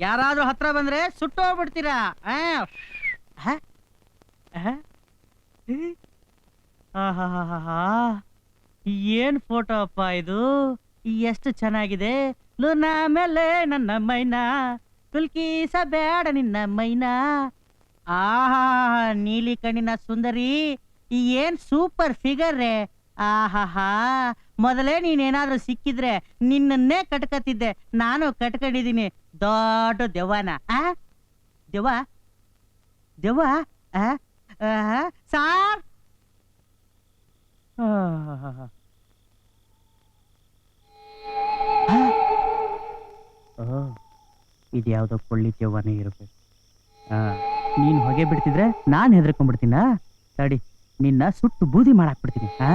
ಯಾರಾದ್ರೂ ಹತ್ರ ಬಂದ್ರೆ ಸುಟ್ಟು? ಆಹಾಹಾಹಾಹಾ. ಏನ್ ಫೋಟೋ ಅಪ್ಪ ಇದು? ಎಷ್ಟು ಚೆನ್ನಾಗಿದೆ. ಲೂನಾ ಮೇಲೆ ನನ್ನ ಮೈನಾ. ತುಲ್ಕೀಸಬೇಡ ನಿನ್ನ ಮೈನಾ. ಆಹಾ ನೀಲಿ ಕಣ್ಣಿನ ಸುಂದರಿ. ಏನ್ ಸೂಪರ್ ಫಿಗರ್ ರೇ ಆಹಾಹಾ ಮೊದಲೇ ನೀನೇನಾದ್ರೂ ಸಿಕ್ಕಿದ್ರೆ ನಿನ್ನನ್ನೇ ಕಟ್ಕತ್ತಿದ್ದೆ. ನಾನು ಕಟ್ಕೊಂಡಿದೀನಿ ದೊಡ್ಡ ದೆವ್ವನ, ಆ? ದೆವ್ವ? ದೆವ್ವ? ಆ? ಸಾರ್. ಆ? ಇದು ಇದ್ಯಾವ್ದೋ ಕೊಳ್ಳಿ ದೆವ್ವನೇ ಇರಬೇಕು. ನೀನ್ ಹೊಗೆ ಬಿಡ್ತಿದ್ರೆ ನಾನ್ ಹೆದರ್ಕೊಂಡ್ಬಿಡ್ತೀನ? ತಡಿ, ನಿನ್ನ ಸುಟ್ಟು ಬೂದಿ ಮಾಡಾಕ್ಬಿಡ್ತೀನಿ. ಆ?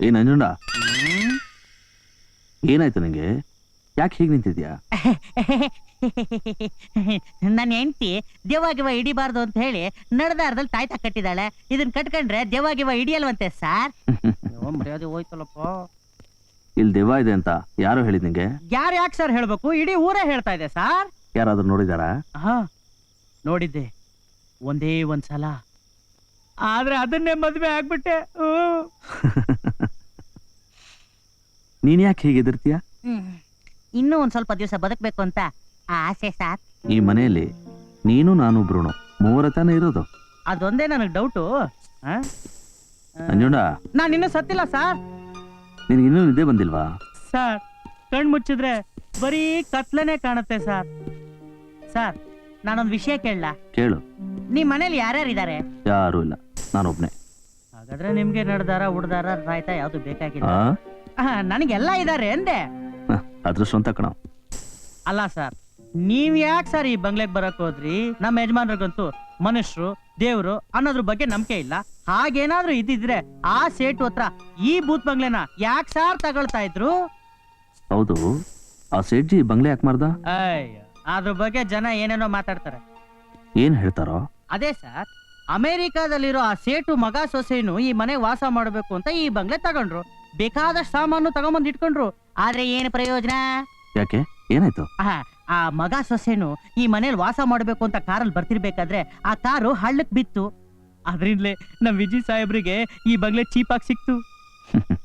ಏ ನಂಜುಂಡ. ಏನಾಯ್ತು ನಿಂಗೆ? ಯಾಕೆ ಹೀಗೆ ನಿಂತಿದ್ಯಾ? ನನ್ನ ಹೆಂಡತಿ ದೇವಾಗಿವ ಹಿಡಿಬಾರ್ದು ಅಂತ ಹೇಳಿ ನಡೆದಾರದಲ್ಲಿ ತಾಯ್ತ ಕಟ್ಟಿದಾಳೆ. ಇದನ್ನ ಕಟ್ಕೊಂಡ್ರೆ ದೇವಾಗಿವ ಹಿಡಿಯಲ್ವಂತೆ ಸಾರ್. ಮರ್ಯಾದೆ ಹೋಯ್ತಲ್ಲಪ್ಪ. ಇಲ್ಲಿ ದೇವ ಇದೆ ಅಂತ ಯಾರು ಹೇಳಿದ್ ನಿಂಗೆ? ಯಾರು ಯಾಕೆ ಸರ್ ಹೇಳ್ಬೇಕು? ಇಡೀ ಊರೇ ಹೇಳ್ತಾ ಇದೆ ಸಾರ್. ಯಾರಾದ್ರೂ ನೋಡಿದಾರಾ? ಹಾ. ನೋಡಿದ್ದೆ. ಒಂದೇ ಒಂದ್ ಸಲ ಆದ್ರೆ ಅದನ್ನೇ ಮದ್ವೆ ಆಗ್ಬಿಟ್ಟೆ. ನೀನ್ ಯಾಕೆ ಹೀಗೆ ಎದುರ್ತೀಯ ಇನ್ನೂ ಒಂದ್ ಸ್ವಲ್ಪ ದಿವಸ ಬದುಕ್ಬೇಕು ಅಂತ ಆಸೆ ಸಾಕ್ ಈ ಮನೆಯಲ್ಲಿ ನೀನು ನಾನು ಬ್ರುಣು ಮೂವರ ತಾನೇ ಇರೋದು. ಅದೊಂದೇ ನನಗ್ ಡೌಟು. ನಂಜುಂಡ ನಾನು ಇನ್ನೂ ಸತ್ತಿಲ್ಲ ಸಾರ್. ನಿನಗೆ ಇನ್ನೂ ನಿದ್ದೆ ಬಂದಿಲ್ವಾ? ಸರ್ ಕಣ್ ಮುಚ್ಚಿದ್ರೆ ಬರೀ ಕತ್ಲನೆ ಕಾಣುತ್ತೆ ಸರ್. ಸರ್ ನಾನೊಂದು ವಿಷಯ ಕೇಳಲ್ಲ ಕೇಳು. ನಿಮ್ ಮನೇಲಿ ಯಾರ್ಯಾರು ಇದಾರೆ ಯಾರು ಇಲ್ಲ. ನಾನೊಬ್ನೇ ಹಾಗಾದ್ರೆ ನಿಮ್ಗೆ ನಡ್ದಾರ ಹುಡ್ದಾರ ರಾಯ್ತ ಯಾವ್ದು ಬೇಕಾಗಿಲ್ಲ. ಆಹ್, ನನಗೆಲ್ಲ ಇದಾರೆ ಅಂದೆ. ಅದ್ರ ಅಂತ ಕಣ. ಅಲ್ಲ ಸರ್ ನೀವ್ ಯಾಕೆ ಸರ್ ಈ ಬಂಗ್ಲೆಗ್ ಬರಕ್ ಹೋದ್ರಿ? ನಮ್ಮ ಯಜಮಾನ್ರಿಗಂತೂ ಮನುಷ್ಯರು ದೇವ್ರು ಅನ್ನೋದ್ರ ಬಗ್ಗೆ ನಂಬಿಕೆ ಇಲ್ಲ. ಹಾಗೇನಾದ್ರೂ ಇದ್ದಿದ್ರೆ ಆ ಸೇಟು ಹತ್ರ ಈ ಬೂತ್ ಬಂಗ್ಲೆನ ಯಾಕೆ ಸಾರ್ ತಗೊಳ್ತಾ ಇದ್ರು? ಹೌದು ಆ ಸೇಠ್ಜಿ ಬಂಗ್ಲೆ ಯಾಕೆ ಮಾಡ್ದ ಅಯ್ಯೋ ಅದ್ರ ಬಗ್ಗೆ ಜನ ಏನೇನೋ ಮಾತಾಡ್ತಾರೆ. ಏನ್ ಹೇಳ್ತಾರೋ? ಅದೇ ಸರ್ ಅಮೆರಿಕಾದಲ್ಲಿರೋ ಆ ಸೇಟು ಮಗ ಸೊಸೆನು ಈ ಮನೆ ವಾಸ ಮಾಡಬೇಕು ಅಂತ ಈ ಬಂಗ್ಲೆ ತಗೊಂಡ್ರು. ಬೇಕಾದಷ್ಟು ಸಾಮಾನು ತಗೊಂಬಂದ್ ಇಟ್ಕೊಂಡ್ರು. ಆದ್ರೆ ಏನು ಪ್ರಯೋಜನ? ಯಾಕೆ? ಏನಾಯ್ತು? ಆಹಾ, ಆ ಮಗ ಸೊಸೆನು ಈ ಮನೇಲಿ ವಾಸ ಮಾಡಬೇಕು ಅಂತ ಕಾರಲ್ಲಿ ಬರ್ತಿರ್ಬೇಕಾದ್ರೆ ಆ ಕಾರು ಹಳ್ಳಕ್ ಬಿತ್ತು. ಅದ್ರಿಂದಲೇ ನಮ್ಮ ವಿಜಯ್ ಸಾಹೇಬ್ರಿಗೆ ಈ ಬಂಗ್ಲೆ ಚೀಪಾಗಿ ಸಿಕ್ತು.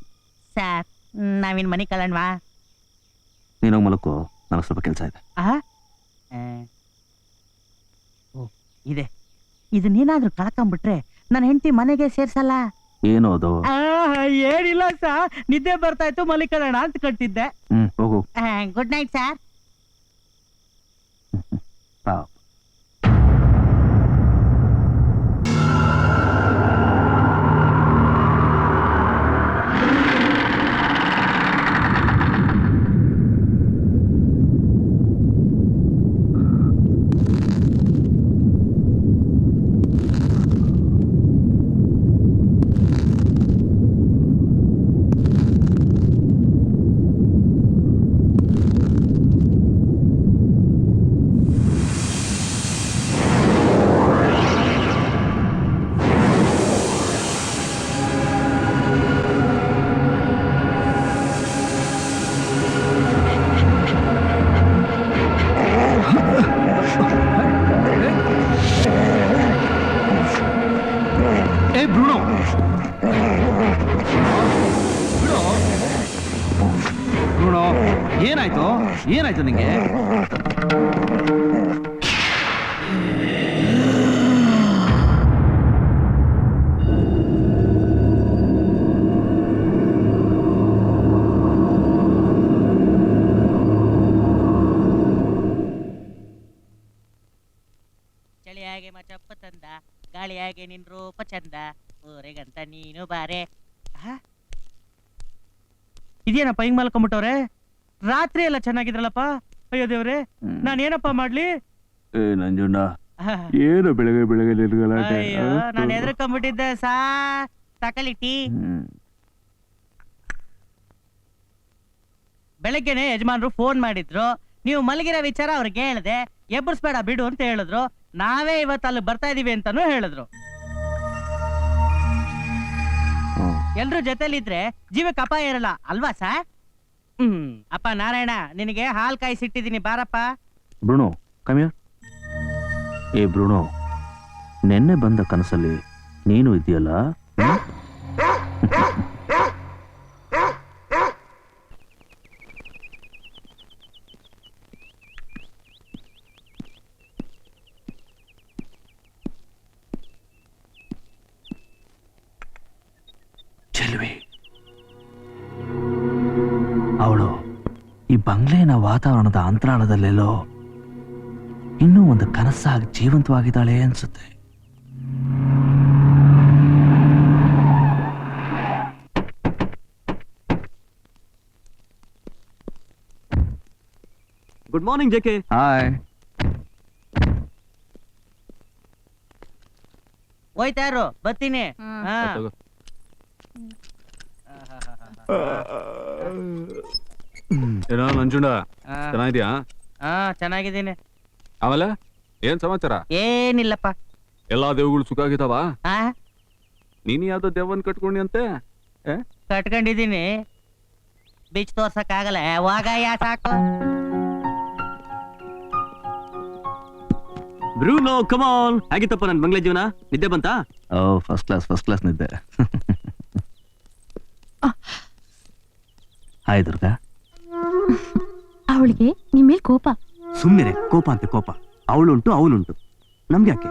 ಸರ್ ನಾವಿನ್ ಮನೆ ಕಳಣ್ವಾ ನೀನು ಮಲಕ್ಕೋ ನನಗೆ ಸ್ವಲ್ಪ ಕೆಲಸ ಇದೆ. ಆಹಾ? ಆ. ಓ ಇದೆ. ಇದನ್ನೇನಾದ್ರೂ ಕಳ್ಕೊಂಡ್ಬಿಟ್ರೆ ನನ್ನ ಹೆಂಡತಿ ಮನೆಗೆ ಸೇರ್ಸಲ್ಲ? ಏನೋದು ಏನಿಲ್ಲ ಸರ್. ನಿದ್ದೆ ಬರ್ತಾ ಇತ್ತು ಮಲಿಕರಣ ಅಂತ ಹ್ಮ್ ಹೋಗು. ಗುಡ್ ನೈಟ್ ಸರ್ ಏನಾಯ್ತು ನಿಂಗೆ? ಚಳಿಯಾಗೆ ಮಚಪ್ಪ ತಂದ, ಗಾಳಿಯಾಗೆ ನಿನ್ ರೂಪ ಚಂದ. ಊರಿಗಂತ ನೀನು ಬಾರೆ? ಇದೇನಪ್ಪ ಹಿಂಗ್ ಮಲ್ಕೊಂಬಿಟ್ಟವ್ರೆ? ರಾತ್ರಿ ಎಲ್ಲ ಚೆನ್ನಾಗಿದ್ರಲ್ಲಪ್ಪ? ಅಯ್ಯೋ ದೇವ್ರೆ ನಾನು ಏನಪ್ಪ ಮಾಡ್ಲಿ? ಏ ನಂಜುಂಡ ಏನು ಬೆಳಗ್ಗೆ ಬೆಳಗ್ಗೆ ಅಯ್ಯೋ ನಾನು ಎದ್ರಕೊಂಡ್ಬಿಟ್ಟಿದ್ದೆ ಸಾ ತಕಲಿ ಟೀ. ಹ್ಮ್. ಬೆಳಗ್ಗೆನೆ ಯಜಮಾನ್ರು ಫೋನ್ ಮಾಡಿದ್ರು. ನೀವು ಮಲಗಿರೋ ವಿಚಾರ ಅವ್ರಿಗೆ ಹೇಳ್ದೆ. ಎಬ್ಬರ್ಸ್ಬೇಡ ಬಿಡು ಅಂತ ಹೇಳಿದ್ರು. ನಾವೇ ಇವತ್ತು ಅಲ್ಲಿ ಬರ್ತಾ ಇದೀವಿ ಅಂತಾನು ಹೇಳಿದ್ರು. ಹ್ಮ್. ಎಲ್ರು ಜೊತೆಲಿದ್ರೆ ಜೀವಕ್ಕೆ ಅಪಾಯ ಇರಲ್ಲ ಅಲ್ವಾ ಸರ್ ಹ್ಮ್. ಅಪ್ಪ ನಾರಾಯಣ, ನಿನಗೆ ಹಾಲ್ ಕಾಯಿಸಿಟ್ಟಿದೀನಿ ಬಾರಪ್ಪ. ಬ್ರುಣೋ ಕಮ್ಯ ಏ ಬ್ರುಣೋ, ನೆನ್ನೆ ಬಂದ ಕನಸಲ್ಲಿ ನೀನು ಇದೆಯಲ್ಲ? ಬಂಗ್ಲೆನ ವಾತಾವರಣದ ಅಂತರಾಳದಲ್ಲೆಲ್ಲೋ ಇನ್ನೂ ಒಂದು ಕನಸಾಗಿ ಜೀವಂತವಾಗಿದ್ದಾಳೆ ಅನ್ಸುತ್ತೆ. Good morning J K hi ಹೋಯ್ತಾ ಇರು ಬರ್ತೀನಿ ಹಾ. ಏನೋ ನಂಜುಂಡ. ಚೆನ್ನಾಗಿದ್ಯಾ? ಹಾ ಚೆನ್ನಾಗಿದ್ದೀನಿ. ಆಮೇಲೆ ಏನ್ ಸಮಾಚಾರ? ಏನಿಲ್ಲಪ್ಪ. ಎಲ್ಲಾ ದೇವಗಳು ಸುಖ ಆಗಿದಾವ ಆ? ನೀನ್ ಯಾವ್ದೋ ದೇವನ್ ಕಟ್ಕೊಂಡಿ ಅಂತೆ ಕಟ್ಕೊಂಡಿದೀನಿ ಬೀಚ್ ತೋರ್ಸಕ್ ಆಗಲ್ಲ ಯಾವಾಗ ಯಾ ಸಾಕು? ಬ್ರೂನೋ ಕಮಾನ್ ಆಗಿತ್ತಪ್ಪ ನನ್ ಬಂಗ್ಲೆ ಜೀವನ? ನಿದ್ದೆ ಬಂತಾ? ಓ ಫಸ್ಟ್ ಕ್ಲಾಸ್ ಫಸ್ಟ್ ಕ್ಲಾಸ್ ನಿದ್ದೆ. ಹಾಯ್ ದುರ್ಗಾ. ಅವಳಿಗೆ ನಿಮ್ ಮೇಲೆ ಕೋಪ. ಸುಮ್ಮನೆ ಕೋಪ ಅಂತ ಕೋಪ. ಅವಳುಂಟು ಅವನುಂಟು ನಮ್ಗೆ ಯಾಕೆ?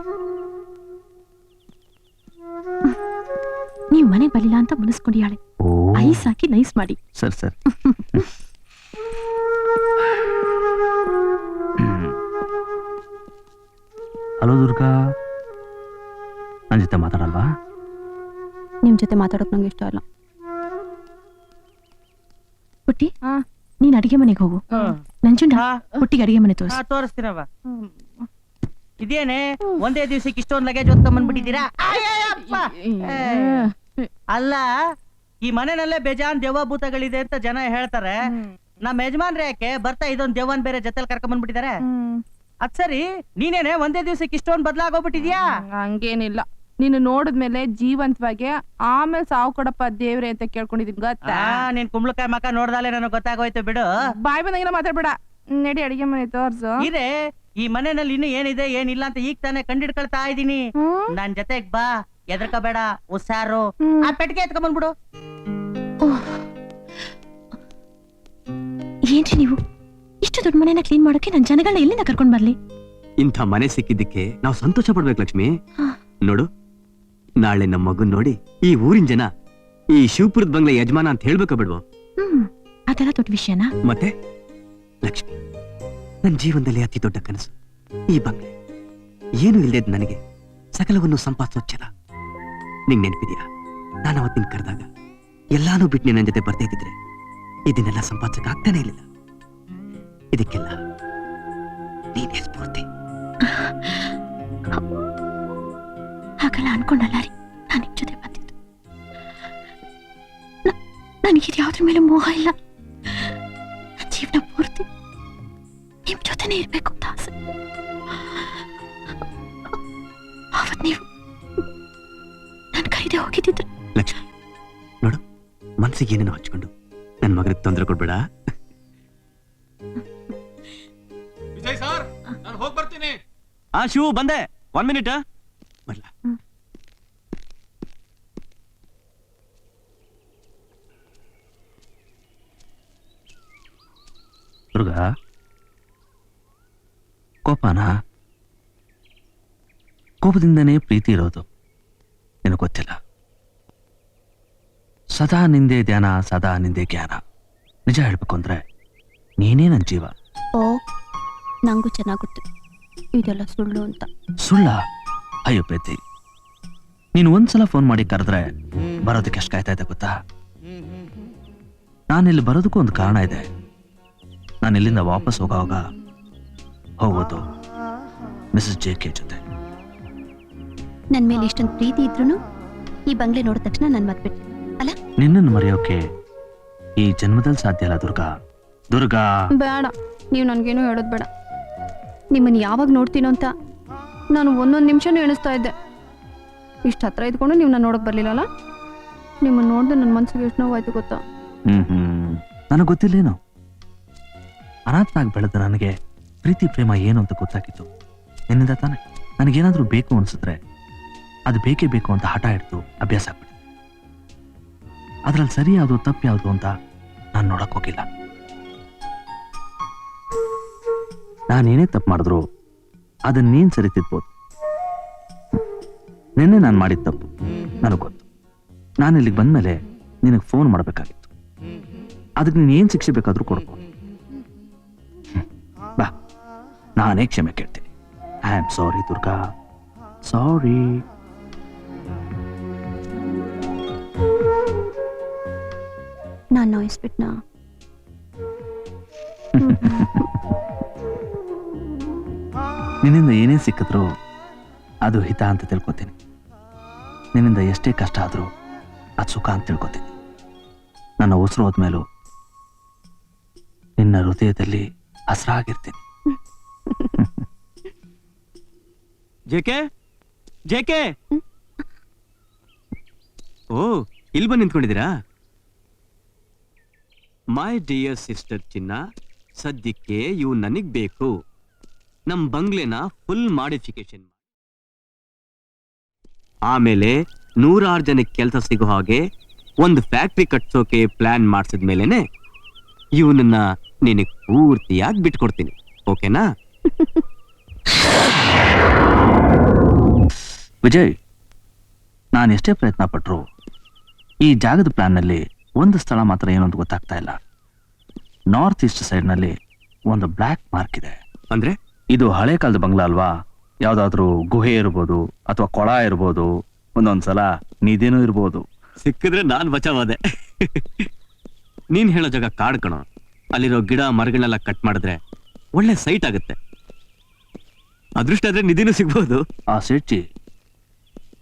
ನೀವ್ ಮನೆಗ್ ಬರಲಿಲ್ಲ ಅಂತ ಮುನಿಸ್ಕೊಂಡಿಯಾಳೆ ಓ. ಐಸ್ ಹಾಕಿ ನೈಸ್ ಮಾಡಿ. Sir sir. ಹಲೋ ದುರ್ಗಾ. ನನ್ನ ಜೊತೆ ಮಾತಾಡಲ್ವಾ? ನಿಮ್ಮ ಜೊತೆ ಮಾತಾಡೋಕ್ ನಂಗೆ ಇಷ್ಟ ಇಲ್ಲ. ಪುಟ್ಟಿ? ನೀನ್ ಅಡಿಗೆ ಮನೆಗೆ ಹೋಗು. ನಂಜುಂಡ ಹಾ, ಪುಟ್ಟಿಗೆ ಅಡಿಗೆ ಮನೆ ತೋರಿಸ್. ತೋರಿಸ್ತೀರವ ಇದೇನೆ? ಒಂದೇ ದಿವಸಕ್ಕೆ ಇಷ್ಟೊಂದ್ ಲಗೇಜ್ ಹೊತ್ಕೊಂಡ್ ಬಂದ್ಬಿಟ್ಟಿದ್ದೀರಾ? ಅಯ್ಯಯ್ಯಪ್ಪ! ಏ, ಅಲ್ಲ ಈ ಮನೆನಲ್ಲೇ ಬೇಜಾನ್ ದೇವಭೂತಗಳಿದೆ ಭೂತಗಳಿದೆ ಅಂತ ಜನ ಹೇಳ್ತಾರೆ. ನಮ್ಮ ಯಜಮಾನ್ರ ಯಾಕೆ ಬರ್ತಾ ಇದೊಂದ್ ದೇವನ್ ಬೇರೆ ಜೊತೆಲಿ ಕರ್ಕೊಂಡ್ ಬಂದ್ಬಿಟ್ಟಿದ್ದಾರೆ? ಅದ್ ಸರಿ ನೀನೇನೆ ಒಂದೇ ದಿವ್ಸಕ್ಕೆ ಇಷ್ಟೊಂದ್ ಬದ್ಲಾಗೋಗ್ಬಿಟ್ಟಿದ್ಯಾ ಹಂಗೇನಿಲ್ಲ. ನೀನು ನೋಡಿದ್ಮೇಲೆ ಜೀವಂತವಾಗಿ ಆಮೇಲೆ ಸಾವು ಕೊಡಪ್ಪ ದೇವ್ರೆ ಅಂತ ಕೇಳ್ಕೊಂಡಿದೀನಿ ಗೊತ್ತಾ? ನೀನ್ ಕುಂಬಳಕಾಯಿ ಮಕ್ಕ ನೋಡ್ದಾಲೆ ನನಗ್ ಗೊತ್ತಾಗೋಯ್ತು ಬಿಡು. ಬಾಯ್ ಬಂದಂಗಿನ ಮಾತಾಡ್ಬೇಡ. ನಡಿ ಅಡಿಗೆ ಮನೆ ತೋರ್ಸು. ಇದೆ ಈ ಮನೆಯಲ್ಲಿ ಇನ್ನು ಏನಿದೆ ಏನಿಲ್ಲ ಅಂತ ಈಗ ತಾನೇ ಕಂಡಿಡ್ಕೊಳ್ತಾ ಇದೀನಿ? ನನ್ ಜೊತೆಗ್ ಬಾ ಎದ್ರಕೋಬೇಡ ಉಸಾರು ಹ್ಮ್. ಆ ಪೆಟ್ಟಿಗೆ ಎತ್ಕೊಂಡ್ ಬಂದ್ಬಿಡು. ಏನ್ರಿ ನೀವು? ಇಷ್ಟು ದೊಡ್ಡ ಮನೆನ ಕ್ಲೀನ್ ಮಾಡೋಕೆ ನನ್ ಜನಗಳನ್ನ ಎಲ್ಲಿಂದ ಕರ್ಕೊಂಡ್ ಬರ್ಲಿ? ಇಂಥ ಮನೆ ಸಿಕ್ಕಿದ್ದಕ್ಕೆ ನಾವು ಸಂತೋಷ ಪಡ್ಬೇಕು ಲಕ್ಷ್ಮಿ. ನೋಡು ನಾಳೆ ನಮ್ಮ ಮಗನ್ ನೋಡಿ ಈ ಊರಿನ ಜನ ಈ ಶಿವಪುರದ ಬಂಗ್ಲೆ ಯಜಮಾನ ಅಂತ ಹೇಳ್ಬೇಕ ಬಿಡ್ವೋ? ಹ್ಮ್ ಅದೆಲ್ಲ ದೊಡ್ಡ ವಿಷಯನಾ? ಮತ್ತೆ? ಲಕ್ಷ್ಮಿ ನನ್ನ ಜೀವನದಲ್ಲಿ ಅತಿ ದೊಡ್ಡ ಕನಸು ಈ ಬಂಗ್ಲೆ. ಏನು ಇಲ್ಲದೆ ನನಗೆ ಸಕಲವನ್ನು ಸಂಪಾದಿಸೋ ಛಲ. ನಿಂಗ್ ನೆನಪಿದ್ಯಾ? ನಾನು ಅವತ್ತಿನ ಕರೆದಾಗ ಎಲ್ಲಾನು ಬಿಟ್ಟು ನನ್ನ ಜೊತೆ ಬರ್ತಾ ಇದ್ದಿದ್ರೆ. ಇದನ್ನೆಲ್ಲ ಸಂಪಾದಿಸಕ್ ಆಗ್ತಾನೆ ಇರಲಿಲ್ಲ. ಇದಕ್ಕೆಲ್ಲ ನೀನೇ ಸ್ಫೂರ್ತಿ ಹಾಗಲ್ಲ ಅನ್ಕೊಂಡಲ್ಲ ರೀ. ನಾನು ನಿಮ್ಮ ಜೊತೆ ಬಂದಿದ್ದು. ನ- ನನಗಿದ್ ಯಾವ್ದ್ರ ಮೇಲೆ ಮೋಹ ಇಲ್ಲ. ನನ್ ಜೀವನ ಪೂರ್ತಿ ನಿಮ್ಮ ಜೊತೆನೇ ಇರಬೇಕು ಅಂತ ಆಸೆ. ಅವತ್ ನೀವು ನನ್ನ ಕೈದೆ ಹೋಗಿದ್ದಿದ್ರೆ. ಲಕ್ಷ್ಮಿ ನೋಡು ಮನಸ್ಸಿಗೆ ಏನೇನು ಹಚ್ಕೊಂಡು ನನ್ನ ಮಗನಿಗೆ ತೊಂದರೆ ಕೊಡ್ಬೇಡ. ವಿಜಯ್ ಸರ್ ನಾನು ಹೋಗ್ ಬರ್ತೀನಿ. ಆ ಶಿವು ಬಂದೆ. ಒನ್ ಮಿನಿಟ್ ಬರ್ಲಾ ದುರ್ಗಾ? ಕೋಪನಾ? ಕೋಪದಿಂದನೇ ಪ್ರೀತಿ ಇರೋದು. ನಿನಗೆ ಗೊತ್ತಿಲ್ಲ. ಸದಾ ನಿಂದೆ ಧ್ಯಾನ ಸದಾ ನಿಂದೆ ಜ್ಞಾನ. ನಿಜ ಹೇಳ್ಬೇಕು ಅಂದ್ರೆ ನೀನೇ ನನ್ನ ಜೀವ. ಓ ನಂಗೂ ಚೆನ್ನಾಗುತ್ತೆ ಗೊತ್ತು. ಇದೆಲ್ಲ ಸುಳ್ಳು ಅಂತ. ಸುಳ್ಳ? ಅಯ್ಯೋ ಪ್ರೀತಿ. ನೀನು ಒಂದ್ಸಲ ಫೋನ್ ಮಾಡಿ ಕರೆದ್ರೆ ಬರೋದಕ್ಕೆ ಎಷ್ಟು ಕಾಯ್ತಾ ಇದೆ ಗೊತ್ತಾ? ನಾನು ಇಲ್ಲಿ ಬರೋದಕ್ಕೂ ಒಂದು ಕಾರಣ ಇದೆ. ನಾನು ಇಲ್ಲಿಂದ ವಾಪಸ್ ಹೋಗುವಾಗ ಹೋಗೋದು ಮಿಸಸ್ ಜೆ ಕೆ ಜೊತೆ. ನನ್ನ ಮೇಲೆ ಇಷ್ಟೊಂದು ಪ್ರೀತಿ ಇದ್ರು ಈ ಬಂಗ್ಲೆ ನೋಡಿದ ತಕ್ಷಣ ನನ್ ಅಲ್ಲ? ನಿನ್ನನ್ನು ಮರೆಯೋಕೆ ಈ ಜನ್ಮದಲ್ಲಿ ಸಾಧ್ಯ ಅಲ್ಲ ದುರ್ಗಾ. ದುರ್ಗಾ. ಬೇಡ ನೀವು ನನಗೇನು ಹೇಳೋದು ಬೇಡ. ನಿಮ್ಮನ್ನು ಯಾವಾಗ ನೋಡ್ತೀನೋ ಅಂತ ನಾನು ಒಂದೊಂದು ನಿಮಿಷನೂ ಎಣಿಸ್ತಾ ಇದ್ದೆ. ಇಷ್ಟು ಹತ್ರ ಇದ್ಕೊಂಡು ನೀವು ನಾನು ನೋಡೋಕೆ ಬರಲಿಲ್ಲಲ್ಲ? ನಿಮ್ಮನ್ನು ನೋಡಿದ್ರೆ ನನ್ನ ಮನಸ್ಸಿಗೆ ಎಷ್ಟು ನೋವಾಯ್ತು ಗೊತ್ತಾ? ಹ್ಮ್ ಹ್ಮ್. ನನಗೆ ಗೊತ್ತಿಲ್ಲೇನು? ಅನಾಥನಾಗಿ ಬೆಳೆದ ನನಗೆ ಪ್ರೀತಿ, ಪ್ರೇಮ ಏನು ಅಂತ ಗೊತ್ತಾಗಿತ್ತು. ನಿನ್ನಿಂದ ತಾನೆ ನನಗೇನಾದರೂ ಬೇಕು ಅನಿಸಿದ್ರೆ ಅದು ಬೇಕೇ ಬೇಕು ಅಂತ ಹಠ ಹಿಡಿದು ಅಭ್ಯಾಸ ಆಗ್ಬಿಟ್ಟಿದೆ ಅದರಲ್ಲಿ ಸರಿ ಯಾವುದು, ತಪ್ಪು ಯಾವುದು ಅಂತ ನಾನು ನೋಡಕ್ ಹೋಗಿಲ್ಲ. ನಾನೇನೇ ತಪ್ಪು ಮಾಡಿದ್ರು ಅದನ್ನ ನೀನು ಸರಿ ತಿದ್ಬೋದು. ನಿನ್ನೆ ನಾನು ಮಾಡಿದ ತಪ್ಪು. ನನಗೆ ಗೊತ್ತು. ನಾನು ಇಲ್ಲಿಗೆ ಬಂದ್ಮೇಲೆ ನಿನಗೆ ಫೋನ್ ಮಾಡಬೇಕಾಗಿತ್ತು. ಅದಕ್ಕೆ ನೀನು ಏನು ಶಿಕ್ಷೆ ಬೇಕಾದರೂ ಕೊಡ್ಕೊ ನಾನೇ ಕ್ಷಮೆ ಕೇಳ್ತೀನಿ I am sorry Durga. Sorry ನಾನು ನೋಯಿಸ್ಬಿಟ್ನಾ? ನಿನ್ನಿಂದ ಏನೇ ಸಿಕ್ಕಿದ್ರು ಅದು ಹಿತ ಅಂತ ತಿಳ್ಕೊತೀನಿ. ನಿನ್ನಿಂದ ಎಷ್ಟೇ ಕಷ್ಟ ಆದರೂ ಅದು ಸುಖ ಅಂತ ತಿಳ್ಕೊತೀನಿ. ನನ್ನ ಉಸಿರು ಹೋದ್ಮೇಲೂ ನಿನ್ನ ಹೃದಯದಲ್ಲಿ ಹಸ್ರಾಗಿರ್ತೀನಿ. ಜೇಕೆ ಜೇಕೆ ಓ, ಇಲ್ಲಿ ಬಂದು ನಿಂತ್ಕೊಂಡಿದ್ದೀರಾ? ಮೈ ಡಿಯರ್ ಸಿಸ್ಟರ್ ಚಿನ್ನ, ಸದ್ಯಕ್ಕೆ ಇವು ನನಗ್ ಬೇಕು. ನಮ್ ಬಂಗ್ಲೆನ ಫುಲ್ ಮಾಡಿಫಿಕೇಶನ್ ಆಮೇಲೆ ನೂರಾರು ಜನಕ್ಕೆ ಕೆಲಸ ಸಿಗೋ ಹಾಗೆ ಒಂದು ಫ್ಯಾಕ್ಟ್ರಿ ಕಟ್ಸೋಕೆ ಪ್ಲಾನ್ ಮಾಡಿಸಿದ್ಮೇಲೆನೆ ಇವನನ್ನ ನಿನಗೆ ಪೂರ್ತಿಯಾಗಿ ಬಿಟ್ಕೊಡ್ತೀನಿ. ಓಕೆನಾ? ವಿಜಯ್ ನಾನು ಎಷ್ಟೇ ಪ್ರಯತ್ನ ಪಟ್ಟರು ಈ ಜಾಗದ ಪ್ಲಾನ್ನಲ್ಲಿ ಒಂದು ಸ್ಥಳ ಮಾತ್ರ ಏನು ಅಂತ ಗೊತ್ತಾಗ್ತಾ ಇಲ್ಲ. ನಾರ್ತ್ ಈಸ್ಟ್ ಸೈಡ್ನಲ್ಲಿ ಒಂದು ಬ್ಲ್ಯಾಕ್ ಮಾರ್ಕ್ ಇದೆ. ಅಂದರೆ? ಇದು ಹಳೆ ಕಾಲದ ಬಂಗ್ಲಾ ಅಲ್ವಾ? ಯಾವುದಾದ್ರೂ ಗುಹೆ ಇರ್ಬೋದು ಅಥವಾ ಕೊಳ ಇರ್ಬೋದು ಒಂದೊಂದು ಸಲ ನಿಧಿನೂ ಇರ್ಬೋದು. ಸಿಕ್ಕಿದ್ರೆ ನಾನು ಬಚಾವಾದೆ ನೀನು ಹೇಳೋ ಜಾಗ ಕಾಡ್ ಕಣೋ. ಅಲ್ಲಿರೋ ಗಿಡ ಮರಗಳನ್ನೆಲ್ಲ ಕಟ್ ಮಾಡಿದ್ರೆ ಒಳ್ಳೆ ಸೈಟ್ ಆಗುತ್ತೆ. ಅದೃಷ್ಟ ಆದರೆ ನಿಧಿನೂ ಸಿಗ್ಬೋದು. ಆ ಸೇಟ್ಜಿ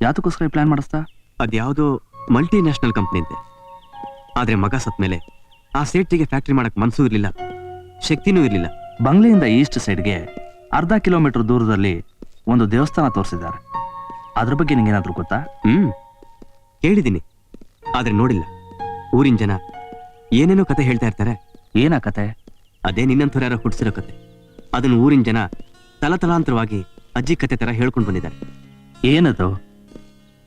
ಯಾತಕ್ಕೋಸ್ಕರ ಪ್ಲಾನ್ ಮಾಡಿಸ್ತಾ ಅದ್ಯಾವುದೋ ಮಲ್ಟಿ ನ್ಯಾಷನಲ್ ಕಂಪ್ನಿ ಅಂತೆ ಆದ್ರೆ ಮಗ ಸತ್ಮೇಲೆ ಆ ಸೇಟ್ಟಿಗೆ ಫ್ಯಾಕ್ಟ್ರಿ ಮಾಡಕ್ ಮನ್ಸೂ ಇರಲಿಲ್ಲ. ಶಕ್ತಿನೂ ಇರಲಿಲ್ಲ. ಬಂಗ್ಲೆಯಿಂದ ಈಸ್ಟ್ ಸೈಡ್ಗೆ ಅರ್ಧ ಕಿಲೋಮೀಟರ್ ದೂರದಲ್ಲಿ ಒಂದು ದೇವಸ್ಥಾನ ತೋರಿಸಿದ್ದಾರೆ. ಅದ್ರ ಬಗ್ಗೆ ನಿಂಗೇನಾದ್ರೂ ಗೊತ್ತಾ? ಹ್ಮ್. ಕೇಳಿದ್ದೀನಿ. ಆದ್ರೆ ನೋಡಿಲ್ಲ. ಊರಿನ ಜನ ಏನೇನೋ ಕತೆ ಹೇಳ್ತಾ ಇರ್ತಾರೆ. ಏನ ಕತೆ? ಅದೇ ನಿನ್ನಂಥವ್ರು ಯಾರೋ ಹುಟ್ಟಿಸಿರೋ ಕತೆ. ಅದನ್ನು ಊರಿನ ಜನ ತಲತಲಾಂತರವಾಗಿ ಅಜ್ಜಿ ಕತೆ ತರ ಹೇಳ್ಕೊಂಡು ಬಂದಿದ್ದಾರೆ. ಏನದು?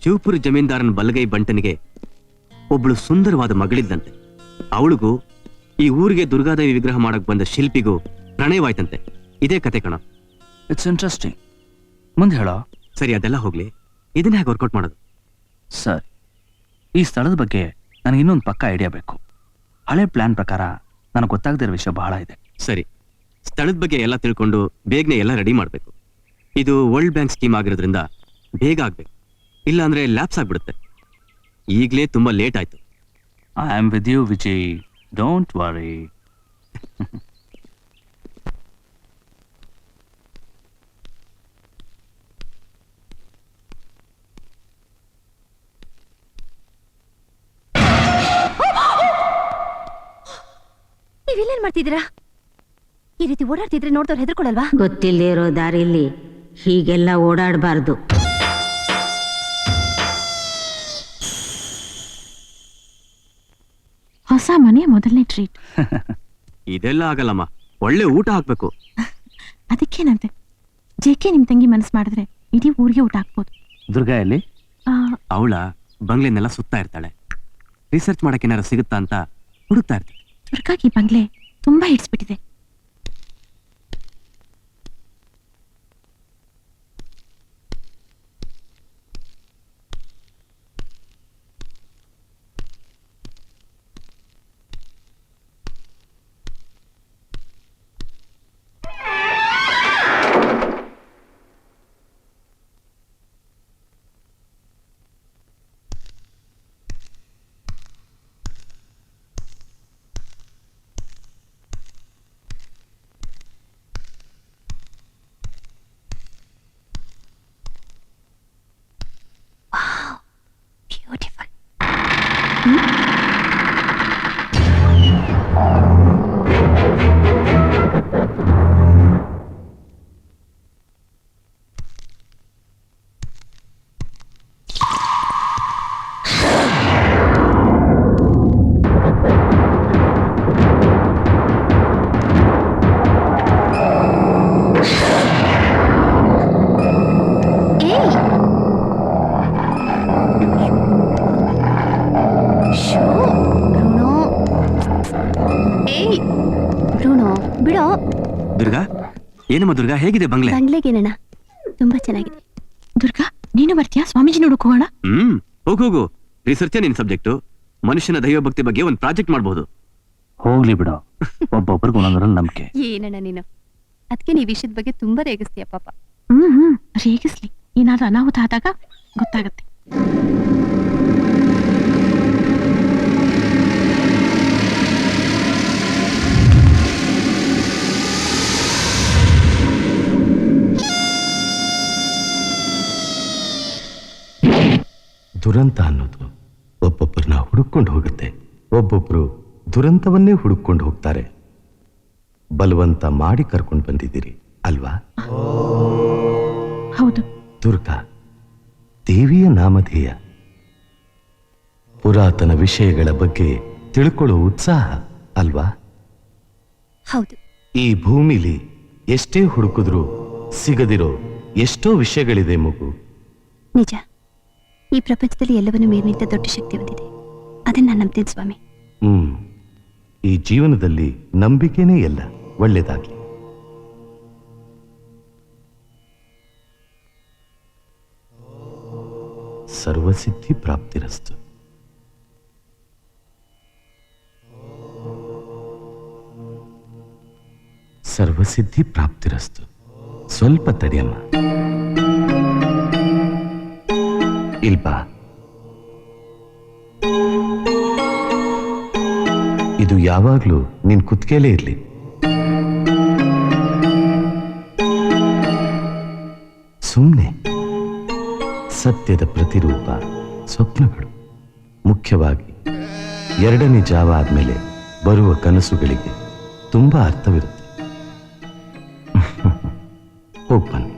ಶಿವಪುರ ಜಮೀನ್ದಾರನ ಬಲಗೈ ಬಂಟನಿಗೆ ಒಬ್ಬಳು ಸುಂದರವಾದ ಮಗಳಿದ್ದಂತೆ. ಅವಳಿಗೂ ಈ ಊರಿಗೆ ದುರ್ಗಾದೇವಿ ವಿಗ್ರಹ ಮಾಡಕ್ ಬಂದ ಶಿಲ್ಪಿಗೂ ಪ್ರಣಯವಾಯ್ತಂತೆ. ಇದೇ ಕತೆ ಕಣ. ಇಟ್ಸ್ ಇಂಟ್ರೆಸ್ಟಿಂಗ್ ಮುಂದೆ ಹೇಳೋ? ಸರಿ ಅದೆಲ್ಲ ಹೋಗ್ಲಿ. ಇದನ್ನ ಹೇಗೆ ವರ್ಕೌಟ್ ಮಾಡೋದು? ಸರ್ ಈ ಸ್ಥಳದ ಬಗ್ಗೆ ನನಗೆ ಇನ್ನೊಂದು ಪಕ್ಕ ಐಡಿಯಾ ಬೇಕು. ಹಳೆ ಪ್ಲಾನ್ ಪ್ರಕಾರ ನನಗೆ ಗೊತ್ತಾಗದಿರೋ ವಿಷಯ ಬಹಳ ಇದೆ. ಸರಿ. ಸ್ಥಳದ ಬಗ್ಗೆ ಎಲ್ಲ ತಿಳ್ಕೊಂಡು ಬೇಗನೆ ಎಲ್ಲ ರೆಡಿ ಮಾಡಬೇಕು. ಇದು ವರ್ಲ್ಡ್ ಬ್ಯಾಂಕ್ ಸ್ಕೀಮ್ ಆಗಿರೋದ್ರಿಂದ ಬೇಗ ಆಗ್ಬೇಕು. ಇಲ್ಲ ಅಂದ್ರೆ ಲ್ಯಾಪ್ಸ್ ಆಗ್ಬಿಡುತ್ತೆ. ಈಗಲೇ ತುಂಬಾ ಲೇಟ್ ಆಯ್ತು. I am with you Vijay don't worry ನೀವಿಲ್ಲೇನ್ ಮಾಡ್ತಿದ್ದೀರಾ? ಈ ರೀತಿ ಓಡಾಡ್ತಿದ್ರೆ ನೋಡ್ದವ್ರು ಹೆದರ್ಕೊಳ್ಳಲ್ವಾ? ಗೊತ್ತಿಲ್ಲದೆ ಇರೋ ದಾರಿಲಿ ಹೀಗೆಲ್ಲ ಓಡಾಡಬಾರ್ದು. ಹೊಸ ಮನೆ ಮೊದಲನೇ ಟ್ರೀಟ್ ಇದೆಲ್ಲ ಆಗಲ್ಲಮ್ಮ. ಒಳ್ಳೆ ಊಟ ಹಾಕ್ಬೇಕು. ಅದಕ್ಕೇನಂತೆ? ಜೇಕೆ ನಿಮ್ ತಂಗಿ ಮನಸ್ಸು ಮಾಡಿದ್ರೆ ಇಡೀ ಊರಿಗೆ ಊಟ ಹಾಕ್ಬೋದು. ದುರ್ಗಾ ಎಲ್ಲಿ? ಆ, ಅವಳ ಬಂಗ್ಲೆನೆಲ್ಲ ಸುತ್ತಾ ಇರ್ತಾಳೆ. ರಿಸರ್ಚ್ ಮಾಡಕ್ಕೆ ಏನಾರು ಸಿಗುತ್ತಾ ಅಂತ ಹುಡುಕ್ತಾ ಇರ್ತಾಳೆ. ದುರ್ಗಾಗಿ ಬಂಗ್ಲೆ ತುಂಬಾ ಹಿಡಿಸ್ಬಿಟ್ಟಿದೆ. ಏನಮ್ಮ ದುರ್ಗಾ ಹೇಗಿದೆ ಬಂಗ್ಲೆ? ಬಂಗ್ಲೆಗೇನಣ್ಣ ತುಂಬಾ ಚೆನ್ನಾಗಿದೆ. ದುರ್ಗಾ ನೀನು ಬರ್ತೀಯಾ? ಸ್ವಾಮೀಜಿ ನೋಡಕ್ ಹೋಗೋಣ? ಹ್ಮ್ ಹೋಗು ಹೋಗು. ರಿಸರ್ಚೇ ನಿನ್ ಸಬ್ಜೆಕ್ಟ್ ಮನುಷ್ಯನ ದೈವ ಭಕ್ತಿ ಬಗ್ಗೆ ಒಂದು ಪ್ರಾಜೆಕ್ಟ್ ಮಾಡಬಹುದು ಹೋಗ್ಲಿ ಬಿಡು. ಒಬ್ಬೊಬ್ರಿಗೆ ಒಂದೊಂದ್ರಲ್ಲಿ ನಂಬಿಕೆ. ಏನಣ್ಣ ನೀನು? ಅದಕ್ಕೆ ನೀ ವಿಷಯದ ಬಗ್ಗೆ ತುಂಬಾ ರೇಗಿಸ್ತೀಯ ಪಾಪ. ಹ್ಮ್ ಹ್ಮ್. ರೇಗಿಸ್ಲಿ. ಏನಾದ್ರೂ ಅನಾಹುತ ಆದಾಗ ಗೊತ್ತಾಗತ್ತೆ. ದುರಂತ ಅನ್ನೋದು ಒಬ್ಬೊಬ್ಬರನ್ನ ಹುಡುಕೊಂಡು ಹೋಗುತ್ತೆ. ಒಬ್ಬೊಬ್ರು ದುರಂತವನ್ನೇ ಹುಡುಕೊಂಡು ಹೋಗ್ತಾರೆ. ಬಲವಂತ ಮಾಡಿ ಕರ್ಕೊಂಡು ಬಂದಿದ್ದೀರಿ ಅಲ್ವಾ? ಹೌದು. ದುರ್ಗಾ ದೇವಿಯ ನಾಮಧೇಯ. ಪುರಾತನ ವಿಷಯಗಳ ಬಗ್ಗೆ ತಿಳ್ಕೊಳ್ಳೋ ಉತ್ಸಾಹ ಅಲ್ವಾ? ಹೌದು. ಈ ಭೂಮಿಲಿ ಎಷ್ಟೇ ಹುಡುಕಿದ್ರೂ ಸಿಗದಿರೋ ಎಷ್ಟೋ ವಿಷಯಗಳಿದೆ ಮಗು. ನಿಜ. ಈ ಪ್ರಪಂಚದಲ್ಲಿ ಎಲ್ಲವನ್ನೂ ಮೀರಿನಿಂದ ದೊಡ್ಡ ಶಕ್ತಿ ಹೊಂದಿದೆ. ಅದನ್ನ ನಾನು ನಂಬ್ತೀನಿ ಸ್ವಾಮಿ. ಹ್ಮ್. ಈ ಜೀವನದಲ್ಲಿ ನಂಬಿಕೆನೇ ಎಲ್ಲ ಒಳ್ಳೇದಾಗ್ಲಿ. ಸರ್ವಸಿದ್ಧಿ ಪ್ರಾಪ್ತಿರಸ್ತು. ಸರ್ವಸಿದ್ಧಿ ಪ್ರಾಪ್ತಿರಸ್ತು. ಸ್ವಲ್ಪ ತಡಿಯಮ್ಮ ಇಲ್ಬಾ ಇದು ಯಾವಾಗ್ಲೂ ನಿನ್ ಕುತ್ಕೇಲೇ ಇರ್ಲಿ. ಸುಮ್ಮನೆ ಸತ್ಯದ ಪ್ರತಿರೂಪ, ಸ್ವಪ್ನಗಳು. ಮುಖ್ಯವಾಗಿ, ಎರಡನೇ ಜಾವ ಆದ್ಮೇಲೆ ಬರುವ ಕನಸುಗಳಿಗೆ ತುಂಬಾ ಅರ್ಥವಿರುತ್ತೆ. ಹೋಗ್ ಬನ್ನಿ.